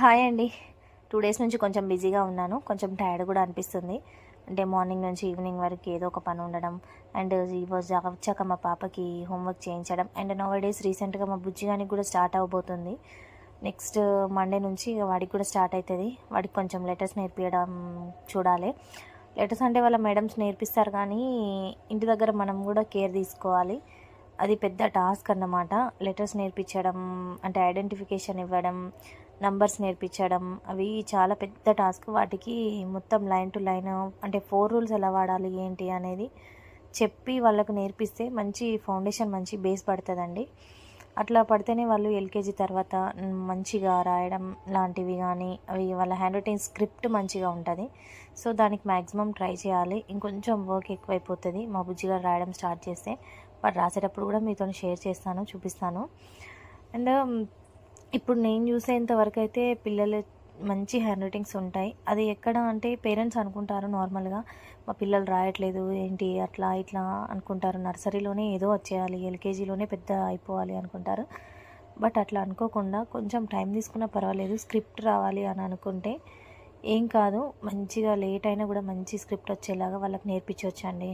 Hi అండి. Two days నుంచి కొంచెం బిజీగా ఉన్నాను. కొంచెం టైర్డ్ కూడా అనిపిస్తుంది. అంటే మార్నింగ్ నుంచి ఈవినింగ్ వరకు ఏదో ఒక పని ఉండడం అండ్ ఈ రోజు వచ్చాక మా పాపకి హోంవర్క్ చేయించడం అండ్ నో డేస్ రీసెంట్గా మా బుజ్జిగానికి కూడా స్టార్ట్ అవ్వబోతుంది నెక్స్ట్ మండే నుంచి ఇక వాడికి కూడా స్టార్ట్ అవుతుంది వాడికి కొంచెం లెటర్స్ నేర్పించడం చూడాలి. లెటర్స్ అంటే వాళ్ళ మేడమ్స్ నేర్పిస్తారు కానీ ఇంటి దగ్గర మనం కూడా కేర్ తీసుకోవాలి. అది పెద్ద టాస్క్ అన్నమాట. లెటర్స్ నేర్పించడం అంటే ఐడెంటిఫికేషన్ ఇవ్వడం నంబర్స్ నేర్పించడం అవి చాలా పెద్ద టాస్క్. వాటికి మొత్తం లైన్ టు లైన్ అంటే ఫోర్ రూల్స్ ఎలా వాడాలి ఏంటి అనేది చెప్పి వాళ్ళకు నేర్పిస్తే మంచి ఫౌండేషన్ మంచి బేస్ పడుతుందండి. అట్లా పడితేనే వాళ్ళు ఎల్కేజీ తర్వాత మంచిగా రాయడం లాంటివి కానీ అవి వాళ్ళ హ్యాండ్ రైటింగ్ స్క్రిప్ట్ మంచిగా ఉంటుంది. సో దానికి మ్యాక్సిమం ట్రై చేయాలి. ఇంకొంచెం వర్క్ ఎక్కువైపోతుంది మా బుజ్జిగా రాయడం స్టార్ట్ చేస్తే. వాడు రాసేటప్పుడు కూడా మీతో షేర్ చేస్తాను చూపిస్తాను. అండ్ ఇప్పుడు నేను చూసేంత వరకు అయితే పిల్లలు మంచి హ్యాండ్ రైటింగ్స్ ఉంటాయి. అది ఎక్కడ అంటే పేరెంట్స్ అనుకుంటారు నార్మల్గా మా పిల్లలు రాయట్లేదు ఏంటి అట్లా ఇట్లా అనుకుంటారు. నర్సరీలోనే ఏదో వచ్చేయాలి ఎల్కేజీలోనే పెద్ద అయిపోవాలి అనుకుంటారు. బట్ అట్లా అనుకోకుండా కొంచెం టైం తీసుకున్నా పర్వాలేదు స్క్రిప్ట్ రావాలి అని అనుకుంటే ఏం కాదు. మంచిగా లేట్ అయినా కూడా మంచి స్క్రిప్ట్ వచ్చేలాగా వాళ్ళకి నేర్పించవచ్చండి